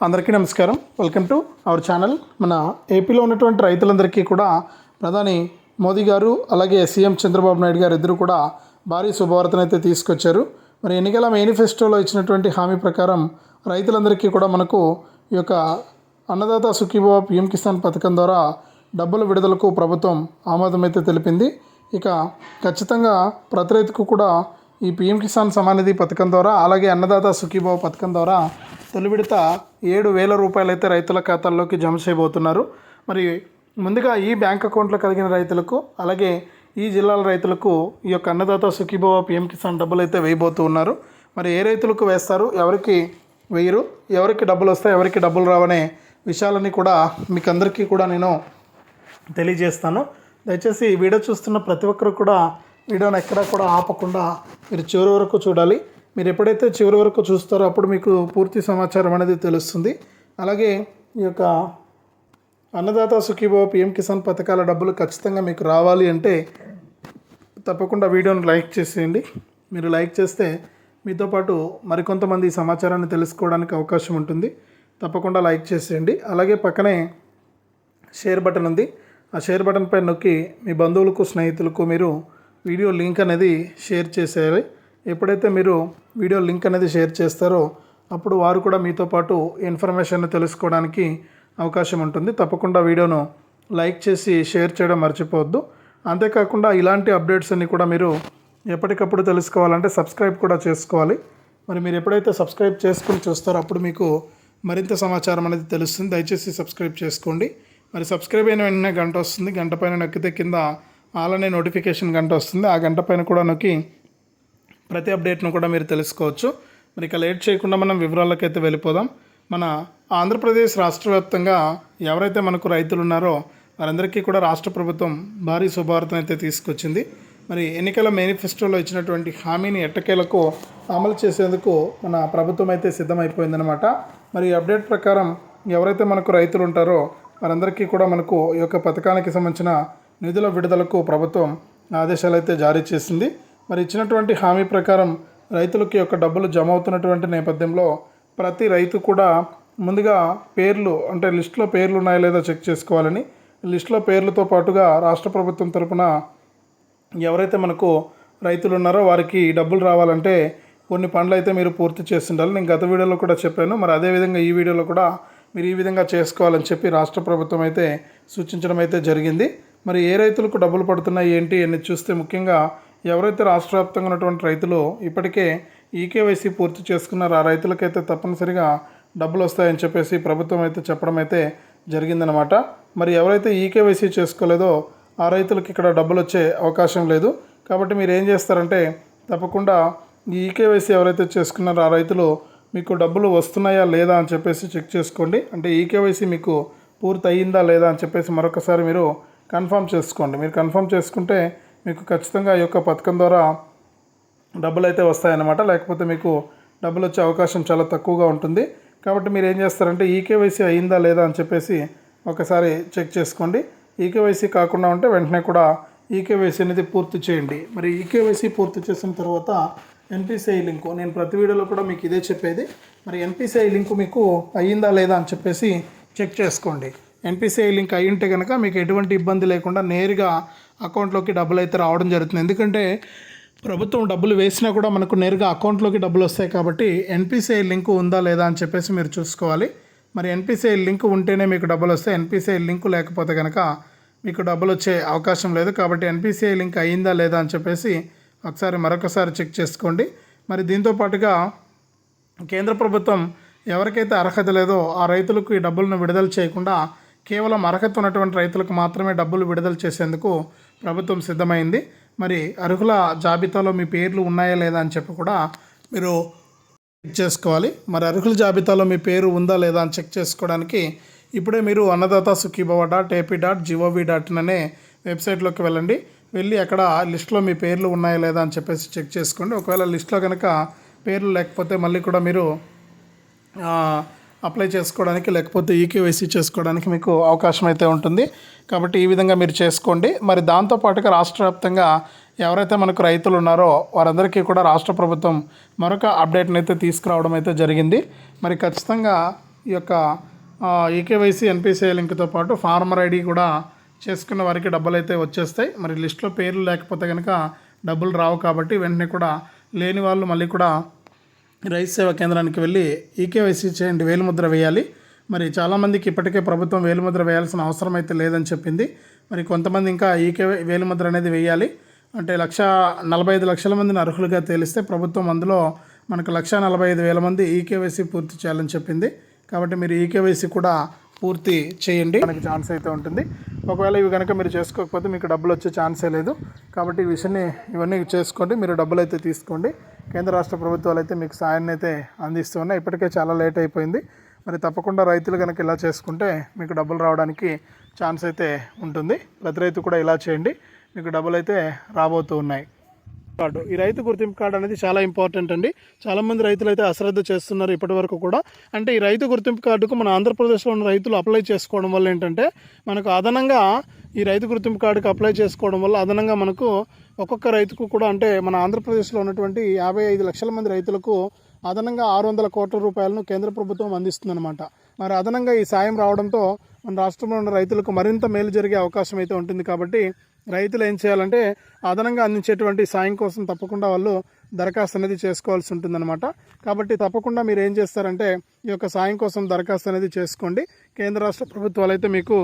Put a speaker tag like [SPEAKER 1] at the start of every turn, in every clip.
[SPEAKER 1] అందరికీ నమస్కారం. Welcome to our channel మన ఏపీలో ఉన్నటువంటి రైతులందరికీ కూడా ప్రధాని మోదీ గారు అలాగే సీఎం చంద్రబాబు నాయుడు గారు ఇద్దరు కూడా భారీ శుభవార్తను అయితే తీసుకొచ్చారు. మరి ఎన్నికల మేనిఫెస్టోలో ఇచ్చినటువంటి హామీ ప్రకారం రైతులందరికీ కూడా మనకు ఈ యొక్క అన్నదాత సుఖీభవ పిఎం కిసాన్ పథకం ద్వారా డబ్బుల విడుదలకు ప్రభుత్వం ఆమోదం అయితే తెలిపింది. ఇక ఖచ్చితంగా ప్రతి రైతుకు కూడా ఈ పిఎం కిసాన్ సమానిధి పథకం ద్వారా అలాగే అన్నదాత సుఖీభావ పథకం ద్వారా తొలి విడత ఏడు వేల రూపాయలు అయితే రైతుల ఖాతాల్లోకి జమ చేయబోతున్నారు. మరి ముందుగా ఈ బ్యాంక్ అకౌంట్లో కలిగిన రైతులకు అలాగే ఈ జిల్లాల రైతులకు ఈ యొక్క అన్నదాత సుఖీభవ పిఎం కిసాన్ డబ్బులు అయితే వేయబోతూ ఉన్నారు. మరి ఏ రైతులకు వేస్తారు? ఎవరికి వేయరు? ఎవరికి డబ్బులు వస్తాయి? ఎవరికి డబ్బులు రావనే విషయాలన్నీ కూడా మీకు అందరికీ కూడా నేను తెలియజేస్తాను. దయచేసి ఈ వీడియో చూస్తున్న ప్రతి ఒక్కరు కూడా వీడియోని ఎక్కడా కూడా ఆపకుండా మీరు చివరి వరకు చూడాలి. మీరు ఎప్పుడైతే చివరి వరకు చూస్తారో అప్పుడు మీకు పూర్తి సమాచారం అనేది తెలుస్తుంది. అలాగే ఈ యొక్క అన్నదాత సుఖీభవ పిఎం కిసాన్ పథకాల డబ్బులు ఖచ్చితంగా మీకు రావాలి అంటే తప్పకుండా వీడియోని లైక్ చేసేయండి. మీరు లైక్ చేస్తే మీతో పాటు మరికొంతమంది ఈ సమాచారాన్ని తెలుసుకోవడానికి అవకాశం ఉంటుంది. తప్పకుండా లైక్ చేసేయండి. అలాగే పక్కనే షేర్ బటన్ ఉంది. ఆ షేర్ బటన్ పై నొక్కి మీ బంధువులకు స్నేహితులకు మీరు వీడియో లింక్ అనేది షేర్ చేసేయాలి. ఎప్పుడైతే మీరు వీడియో లింక్ అనేది షేర్ చేస్తారో అప్పుడు వారు కూడా మీతో పాటు ఇన్ఫర్మేషన్ తెలుసుకోవడానికి అవకాశం ఉంటుంది. తప్పకుండా వీడియోను లైక్ చేసి షేర్ చేయడం మర్చిపోవద్దు. అంతేకాకుండా ఇలాంటి అప్డేట్స్ అన్ని కూడా మీరు ఎప్పటికప్పుడు తెలుసుకోవాలంటే సబ్స్క్రైబ్ కూడా చేసుకోవాలి. మరి మీరు ఎప్పుడైతే సబ్స్క్రైబ్ చేసుకుని చూస్తారో అప్పుడు మీకు మరింత సమాచారం అనేది తెలుస్తుంది. దయచేసి సబ్స్క్రైబ్ చేసుకోండి. మరి సబ్స్క్రైబ్ అయిన వెంటనే గంట వస్తుంది. గంట పైన నొక్కితే కింద ఆల్ అనే నోటిఫికేషన్ గంట వస్తుంది. ఆ గంట పైన కూడా నొక్కి ప్రతి అప్డేట్ను కూడా మీరు తెలుసుకోవచ్చు. మరి ఇక లేట్ చేయకుండా మనం వివరాలకైతే వెళ్ళిపోదాం. మన ఆంధ్రప్రదేశ్ రాష్ట్ర వ్యాప్తంగా ఎవరైతే మనకు రైతులు ఉన్నారో వారందరికీ కూడా రాష్ట్ర ప్రభుత్వం భారీ శుభార్తను అయితే తీసుకొచ్చింది. మరి ఎన్నికల మేనిఫెస్టోలో ఇచ్చినటువంటి హామీని ఎట్టకేలకు అమలు చేసేందుకు మన ప్రభుత్వం అయితే సిద్ధమైపోయిందనమాట మరి ఈ అప్డేట్ ప్రకారం ఎవరైతే మనకు రైతులు ఉంటారో వారందరికీ కూడా మనకు ఈ యొక్క పథకానికి సంబంధించిన నిధుల విడుదలకు ప్రభుత్వం ఆదేశాలు అయితే జారీ చేసింది. మరి ఇచ్చినటువంటి హామీ ప్రకారం రైతులకి యొక్క డబ్బులు జమ అవుతున్నటువంటి నేపథ్యంలో ప్రతి రైతు కూడా ముందుగా పేర్లు అంటే లిస్టులో పేర్లు ఉన్నాయా లేదా చెక్ చేసుకోవాలని లిస్టులో పేర్లతో పాటుగా రాష్ట్ర ప్రభుత్వం తరపున ఎవరైతే మనకు రైతులు ఉన్నారో వారికి డబ్బులు రావాలంటే కొన్ని పనులు అయితే మీరు పూర్తి చేస్తుండాలి నేను గత వీడియోలో కూడా చెప్పాను. మరి అదేవిధంగా ఈ వీడియోలో కూడా మీరు ఈ విధంగా చేసుకోవాలని చెప్పి రాష్ట్ర ప్రభుత్వం అయితే సూచించడం అయితే జరిగింది. మరి ఏ రైతులకు డబ్బులు పడుతున్నాయి ఏంటి అని చూస్తే ముఖ్యంగా ఎవరైతే రాష్ట్ర వ్యాప్తంగా ఉన్నటువంటి రైతులు ఇప్పటికే ఈకేవైసీ పూర్తి చేసుకున్నారో ఆ రైతులకైతే తప్పనిసరిగా డబ్బులు వస్తాయని చెప్పేసి ప్రభుత్వం అయితే చెప్పడం అయితే జరిగిందనమాట మరి ఎవరైతే ఈకేవైసీ చేసుకోలేదో ఆ రైతులకు ఇక్కడ డబ్బులు వచ్చే అవకాశం లేదు. కాబట్టి మీరు ఏం చేస్తారంటే తప్పకుండా ఈ ఈకేవైసీ ఎవరైతే చేసుకున్నారో ఆ రైతులు మీకు డబ్బులు వస్తున్నాయా లేదా అని చెప్పేసి చెక్ చేసుకోండి. అంటే ఈకేవైసీ మీకు పూర్తి అయ్యిందా లేదా అని చెప్పేసి మరొకసారి మీరు కన్ఫర్మ్ చేసుకోండి. మీరు కన్ఫర్మ్ చేసుకుంటే మీకు ఖచ్చితంగా ఈ యొక్క పథకం ద్వారా డబ్బులు అయితే వస్తాయన్నమాట. లేకపోతే మీకు డబ్బులు వచ్చే అవకాశం చాలా తక్కువగా ఉంటుంది. కాబట్టి మీరు ఏం చేస్తారంటే ఈకేవైసీ అయిందా లేదా అని చెప్పేసి ఒకసారి చెక్ చేసుకోండి. ఈకేవైసీ కాకుండా ఉంటే వెంటనే కూడా ఈకేవైసీ అనేది పూర్తి చేయండి. మరి ఈకేవైసీ పూర్తి చేసిన తర్వాత ఎన్పిసిఐ లింకు నేను ప్రతి వీడియోలో కూడా మీకు ఇదే చెప్పేది. మరి ఎన్పిసిఐ లింకు మీకు అయ్యిందా లేదా అని చెప్పేసి చెక్ చేసుకోండి. ఎన్పిసిఐ లింక్ అయి ఉంటే కనుక మీకు ఎటువంటి ఇబ్బంది లేకుండా నేరుగా అకౌంట్లోకి డబ్బులు అయితే రావడం జరుగుతుంది. ఎందుకంటే ప్రభుత్వం డబ్బులు వేసినా కూడా మనకు నేరుగా అకౌంట్లోకి డబ్బులు వస్తాయి కాబట్టి ఎన్పిసిఐ లింక్ ఉందా లేదా అని చెప్పేసి మీరు చూసుకోవాలి. మరి ఎన్పిసిఐ లింక్ ఉంటేనే మీకు డబ్బులు వస్తాయి. ఎన్పిసిఐ లింక్ లేకపోతే కనుక మీకు డబ్బులు వచ్చే అవకాశం లేదు కాబట్టి ఎన్పిసిఐ లింక్ అయ్యిందా లేదా అని చెప్పేసి ఒకసారి మరొకసారి చెక్ చేసుకోండి. మరి దీంతో పాటుగా కేంద్ర ప్రభుత్వం ఎవరికైతే అర్హత లేదో ఆ రైతులకు ఈ డబ్బులను విడుదల చేయకుండా కేవలం అర్హత ఉన్నటువంటి రైతులకు మాత్రమే డబ్బులు విడుదల చేసేందుకు ప్రభుత్వం సిద్ధమైంది. మరి అర్హుల జాబితాలో మీ పేర్లు ఉన్నాయా లేదా అని చెప్పి కూడా మీరు చెక్ చేసుకోవాలి. మరి అర్హుల జాబితాలో మీ పేరు ఉందా లేదా అని చెక్ చేసుకోవడానికి ఇప్పుడే మీరు Annadata Sukhibhava dot AP dot GOV dot in అనే వెబ్సైట్లోకి వెళ్ళండి. వెళ్ళి అక్కడ లిస్ట్లో మీ పేర్లు ఉన్నాయా లేదా అని చెప్పేసి చెక్ చేసుకోండి. ఒకవేళ లిస్ట్లో కనుక పేర్లు లేకపోతే మళ్ళీ కూడా మీరు అప్లై చేసుకోవడానికి లేకపోతే ఈకేవైసీ చేసుకోవడానికి మీకు అవకాశం అయితే ఉంటుంది. కాబట్టి ఈ విధంగా మీరు చేసుకోండి. మరి దాంతోపాటుగా రాష్ట్ర వ్యాప్తంగా ఎవరైతే మనకు రైతులు ఉన్నారో వారందరికీ కూడా రాష్ట్ర ప్రభుత్వం మరొక అప్డేట్ని అయితే తీసుకురావడం అయితే జరిగింది. మరి ఖచ్చితంగా ఈ యొక్క ఈకేవైసీ ఎన్పిసిఐ లింక్తో పాటు ఫార్మర్ ఐడి కూడా చేసుకున్న వారికి డబ్బులు అయితే వచ్చేస్తాయి. మరి లిస్ట్లో పేర్లు లేకపోతే కనుక డబ్బులు రావు కాబట్టి వెంటనే కూడా లేని వాళ్ళు మళ్ళీ కూడా రైతు సేవా కేంద్రానికి వెళ్ళి ఈకేవైసీ చేయండి వేలుముద్ర వేయాలి. మరి చాలామందికి ఇప్పటికే ప్రభుత్వం వేలుముద్ర వేయాల్సిన అవసరం అయితే లేదని చెప్పింది. మరి కొంతమంది ఇంకా ఈకే వేలుముద్ర అనేది వేయాలి. అంటే లక్ష నలభై ఐదు లక్షల మందిని అర్హులుగా తేలిస్తే ప్రభుత్వం అందులో మనకు లక్ష నలభై ఐదు వేల మంది ఈకేవైసీ పూర్తి చేయాలని చెప్పింది. కాబట్టి మీరు ఈకేవైసీ కూడా పూర్తి చేయండి. మనకి ఛాన్స్ అయితే ఉంటుంది. ఒకవేళ ఇవి కనుక మీరు చేసుకోకపోతే మీకు డబ్బులు వచ్చే ఛాన్సే లేదు. కాబట్టి ఈ విషయాన్ని ఇవన్నీ చేసుకోండి. మీరు డబ్బులు అయితే తీసుకోండి. కేంద్ర రాష్ట్ర ప్రభుత్వాలు అయితే మీకు సాయాన్ని అయితే అందిస్తున్నాయి ఇప్పటికే చాలా లేట్ అయిపోయింది. మరి తప్పకుండా రైతులు కనుక ఇలా చేసుకుంటే మీకు డబ్బులు రావడానికి ఛాన్స్ అయితే ఉంటుంది. ప్రతి రైతు కూడా ఇలా చేయండి. మీకు డబ్బులు అయితే రాబోతూ ఉన్నాయి. కార్డు. ఈ రైతు గుర్తింపు కార్డు అనేది చాలా ఇంపార్టెంట్ అండి. చాలామంది రైతులు అయితే అశ్రద్ధ చేస్తున్నారు ఇప్పటి వరకు కూడా. అంటే ఈ రైతు గుర్తింపు కార్డుకు మన ఆంధ్రప్రదేశ్లో ఉన్న రైతులు అప్లై చేసుకోవడం వల్ల ఏంటంటే మనకు అదనంగా ఈ రైతు గుర్తింపు కార్డుకి అప్లై చేసుకోవడం వల్ల అదనంగా మనకు ఒక్కొక్క రైతుకు కూడా అంటే మన ఆంధ్రప్రదేశ్లో ఉన్నటువంటి యాభై ఐదు లక్షల మంది రైతులకు అదనంగా ఆరు వందల కోట్ల రూపాయలను కేంద్ర ప్రభుత్వం అందిస్తుందన్నమాట. మరి అదనంగా ఈ సాయం రావడంతో మన రాష్ట్రంలో ఉన్న రైతులకు మరింత మేలు జరిగే అవకాశం అయితే ఉంటుంది కాబట్టి రైతులు ఏం చేయాలంటే అదనంగా అందించేటువంటి సాయం కోసం తప్పకుండా వాళ్ళు దరఖాస్తు అనేది చేసుకోవాల్సి ఉంటుందన్నమాట. కాబట్టి తప్పకుండా మీరు ఏం చేస్తారంటే ఈ యొక్క సాయం కోసం దరఖాస్తు అనేది చేసుకోండి. కేంద్ర రాష్ట్ర ప్రభుత్వాలు అయితే మీకు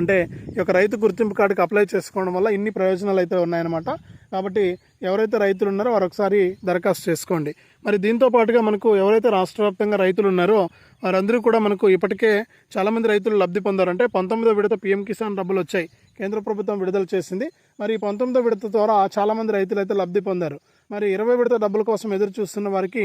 [SPEAKER 1] అంటే ఈ యొక్క రైతు గుర్తింపు కార్డుకి అప్లై చేసుకోవడం వల్ల ఇన్ని ప్రయోజనాలు అయితే ఉన్నాయన్నమాట. కాబట్టి ఎవరైతే రైతులు ఉన్నారో వారు ఒకసారి దరఖాస్తు చేసుకోండి. మరి దీంతో పాటుగా మనకు ఎవరైతే రాష్ట్ర వ్యాప్తంగా రైతులు ఉన్నారో వారందరూ కూడా మనకు ఇప్పటికే చాలామంది రైతులు లబ్ధి పొందారంటే పంతొమ్మిదో విడత పీఎం కిసాన్ డబ్బులు వచ్చాయి. కేంద్ర ప్రభుత్వం విడుదల చేసింది. మరి ఈ పంతొమ్మిదో విడత ద్వారా చాలామంది రైతులు అయితే లబ్ధి పొందారు. మరి ఇరవై విడత డబ్బుల కోసం ఎదురు చూస్తున్న వారికి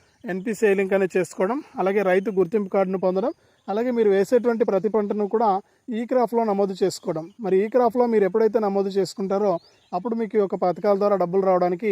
[SPEAKER 1] ఎన్పిసిఐ లింక్ అనేది చేసుకోవడం అలాగే రైతు గుర్తింపు కార్డును పొందడం అలాగే మీరు వేసేటువంటి ప్రతి పంటను కూడా ఈ క్రాఫ్లో నమోదు చేసుకోవడం. మరి ఈ క్రాఫ్లో మీరు ఎప్పుడైతే నమోదు చేసుకుంటారో అప్పుడు మీకు ఈ యొక్క పథకాల ద్వారా డబ్బులు రావడానికి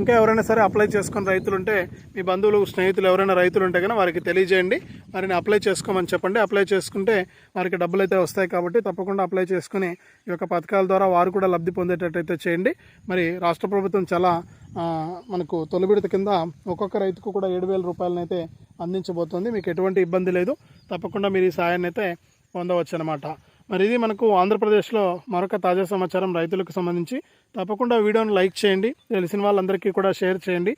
[SPEAKER 1] ఇంకా ఎవరైనా సరే అప్లై చేసుకుని రైతులు ఉంటే మీ బంధువులు స్నేహితులు ఎవరైనా రైతులు ఉంటే కనుక వారికి తెలియజేయండి. వారిని అప్లై చేసుకోమని చెప్పండి. అప్లై చేసుకుంటే వారికి డబ్బులు అయితే వస్తాయి కాబట్టి తప్పకుండా అప్లై చేసుకుని ఈ యొక్క పథకాల ద్వారా వారు కూడా లబ్ధి పొందేటట్టయితే చేయండి. మరి రాష్ట్ర ప్రభుత్వం చాలా మనకు తొలి విడత కింద ఒక్కొక్క రైతుకు కూడా ఏడు వేల రూపాయలనైతే అందించబోతుంది. అందించబోతోంది మీకు ఎటువంటి ఇబ్బంది లేదు. తప్పకుండా మీరు ఈ సాయాన్ని అయితే పొందవచ్చు అనమాట మరి ఇది మనకు ఆంధ్రప్రదేశ్లో మరొక తాజా సమాచారం రైతులకు సంబంధించి. తప్పకుండా వీడియోను లైక్ చేయండి. తెలిసిన వాళ్ళందరికీ కూడా షేర్ చేయండి.